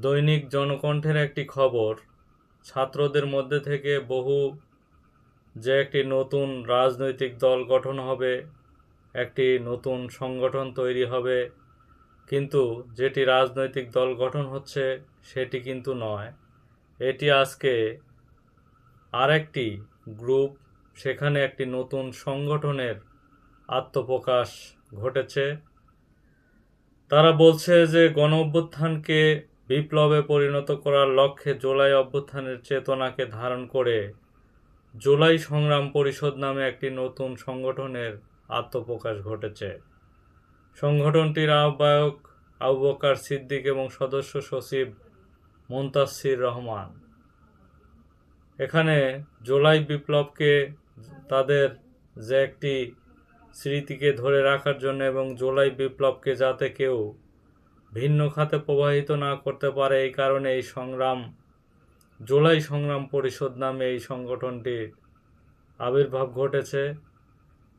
দৈনিক জনকণ্ঠের একটি খবর, ছাত্রদের মধ্যে থেকে বহু যে একটি নতুন রাজনৈতিক দল গঠন হবে, একটি নতুন সংগঠন তৈরি হবে, কিন্তু যেটি রাজনৈতিক দল গঠন হচ্ছে সেটি কিন্তু নয়। এটি আজকে আরেকটি গ্রুপ, সেখানে একটি নতুন সংগঠনের আত্মপ্রকাশ ঘটেছে। তারা বলছে যে গণ অভ্যুত্থানকে বিপ্লবে পরিণত করার লক্ষ্যে জুলাই অভ্যুত্থানের চেতনাকে ধারণ করে জুলাই সংগ্রাম পরিষদ নামে একটি নতুন সংগঠনের আত্মপ্রকাশ ঘটেছে। সংগঠনটির আহ্বায়ক আবু বকর সিদ্দিক এবং সদস্য সচিব মুন্তাসির রহমান। এখানে জুলাই বিপ্লবকে তাদের যে একটি স্মৃতিকে ধরে রাখার জন্য এবং জুলাই বিপ্লবকে যাতে কেউ ভিন্ন খাতে প্রবাহিত না করতে পারে এই কারণে এই সংগ্রাম, জুলাই সংগ্রাম পরিষদ নামে এই সংগঠনটির আবির্ভাব ঘটেছে।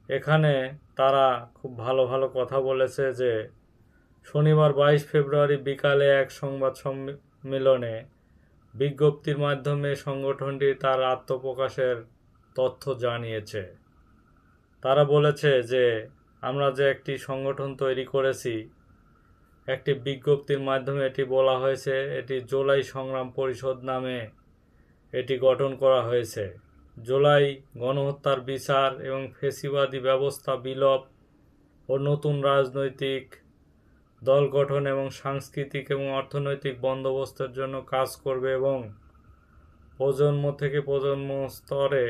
এখানে তারা খুব ভালো ভালো কথা বলেছে যে, শনিবার বাইশ ফেব্রুয়ারি বিকালে এক সংবাদ সম্মেলনে বিজ্ঞপ্তির মাধ্যমে সংগঠনটি তার আত্মপ্রকাশের তথ্য জানিয়েছে। তারা বলেছে যে, আমরা যে একটি সংগঠন তৈরি করেছি একটি বিজ্ঞপ্তির মাধ্যমে এটি বলা হয়েছে, এটি জুলাই সংগ্রাম পরিষদ নামে এটি গঠন করা হয়েছে। জুলাই গণহত্যার বিচার এবং ফেসিবাদী ব্যবস্থা বিলোপ ও নতুন রাজনৈতিক দল গঠন এবং সাংস্কৃতিক এবং অর্থনৈতিক বন্দোবস্তের জন্য কাজ করবে এবং প্রজন্ম থেকে প্রজন্ম স্তরে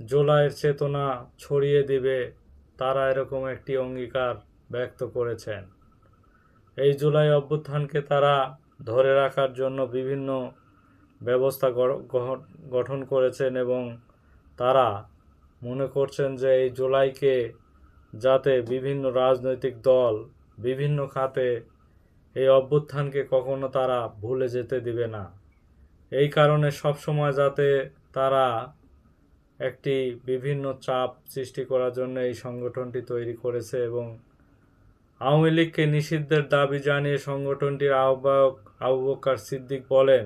জোলাইয়ের চেতনা ছড়িয়ে দিবে, তারা এরকম একটি অঙ্গীকার ব্যক্ত করেছেন। এই জুলাই অভ্যুত্থানকে তারা ধরে রাখার জন্য বিভিন্ন ব্যবস্থা গঠন করেছেন এবং তারা মনে করছেন যে এই জুলাইকে যাতে বিভিন্ন রাজনৈতিক দল বিভিন্ন খাতে এই অভ্যুত্থানকে কখনো তারা ভুলে যেতে দিবে না। এই কারণে সবসময় যাতে তারা একটি বিভিন্ন চাপ সৃষ্টি করার জন্য এই সংগঠনটি তৈরি করেছে এবং আওয়ামী লীগকে নিষিদ্ধের দাবি জানিয়ে সংগঠনটির আহ্বায়ক আবু বকর সিদ্দিক বলেন,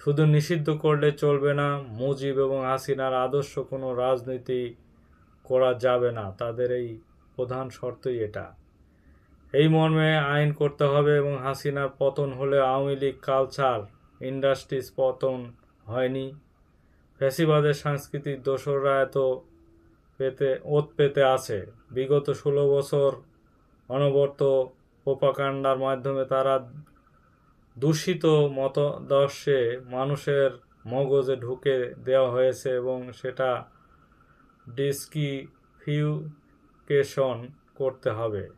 শুধু নিষিদ্ধ করলে চলবে না, মুজিব এবং হাসিনার আদর্শ কোনো রাজনীতি করা যাবে না। তাদের এই প্রধান শর্তই এটা। এই মর্মে আইন করতে হবে এবং হাসিনার পতন হলে আওয়ামী লীগ কালচার ইন্ডাস্ট্রিজ পতন হয়নি। ফ্যাসিবাদের সাংস্কৃতিক দোসররা এত পেতে, ওত পেতে আছে। বিগত ষোলো বছর অনবর্ত প্রোপাকাণ্ডার মাধ্যমে তারা দূষিত মতদর্শে মানুষের মগজে ঢুকে দেওয়া হয়েছে এবং সেটা ডিসকিফিউকেশন করতে হবে।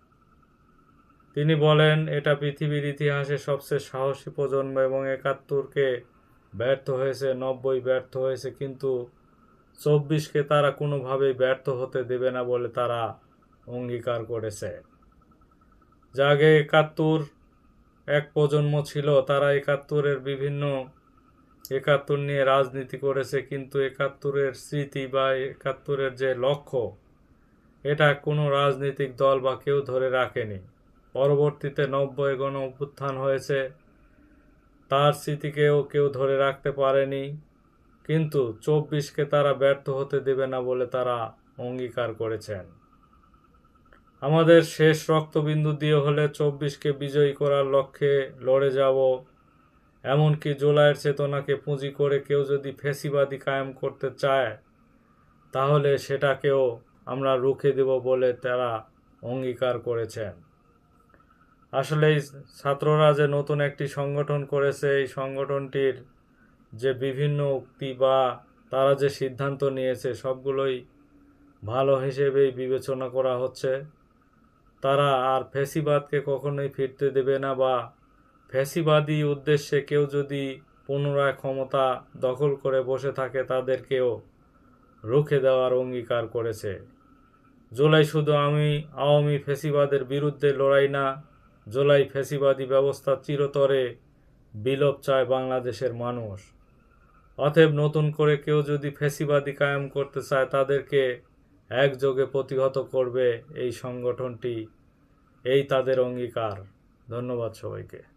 তিনি বলেন, এটা পৃথিবীর ইতিহাসে সবচেয়ে সাহসী প্রজন্ম এবং একাত্তরকে ব্যর্থ হয়েছে, নব্বই ব্যর্থ হয়েছে, কিন্তু চব্বিশকে তারা কোনোভাবেই ব্যর্থ হতে দেবে না বলে তারা অঙ্গীকার করেছে। যাগে একাত্তর, এক প্রজন্ম ছিল, তারা একাত্তরের বিভিন্ন একাত্তর নিয়ে রাজনীতি করেছে, কিন্তু একাত্তরের স্মৃতি বা একাত্তরের যে লক্ষ্য, এটা কোনো রাজনৈতিক দল বা কেউ ধরে রাখেনি। পরবর্তীতে নব্বই গণ অভ্যুত্থান হয়েছে, তার স্মৃতিকেও কেউ ধরে রাখতে পারেনি, কিন্তু চব্বিশকে তারা ব্যর্থ হতে দেবে না বলে তারা অঙ্গীকার করেছেন। আমাদের শেষ রক্তবিন্দু দিয়ে হলে চব্বিশকে বিজয়ী করার লক্ষ্যে লড়ে যাব। এমনকি জুলাইয়ের চেতনাকে পুঁজি করে কেউ যদি ফেসিবাদী কায়েম করতে চায়, তাহলে সেটাকেও আমরা রুখে দেব বলে তারা অঙ্গীকার করেছেন। আসলে ছাত্ররা যে নতুন একটি সংগঠন করেছে, এই সংগঠনটির যে বিভিন্ন উক্তি বা তারা যে সিদ্ধান্ত নিয়েছে, সবগুলোই ভালো হিসেবেই বিবেচনা করা হচ্ছে। তারা আর ফ্যাসিবাদকে কখনোই ফিরতে দেবে না বা ফ্যাসিবাদী উদ্দেশ্যে কেউ যদি পুনরায় ক্ষমতা দখল করে বসে থাকে, তাদেরকেও রুখে দেওয়ার অঙ্গীকার করেছে। জুলাই শুধু আমি আওয়ামী ফ্যাসিবাদের বিরুদ্ধে লড়াই না, জুলাই ফ্যাসিবাদী ব্যবস্থা চিরতরে বিলোপ চায় বাংলাদেশের মানুষ। অতএব নতুন করে কেউ যদি ফ্যাসিবাদী কায়েম করতে চায়, তাদেরকে একযোগে প্রতিহত করবে এই সংগঠনটি। এই তাদের অঙ্গীকার। ধন্যবাদ সবাইকে।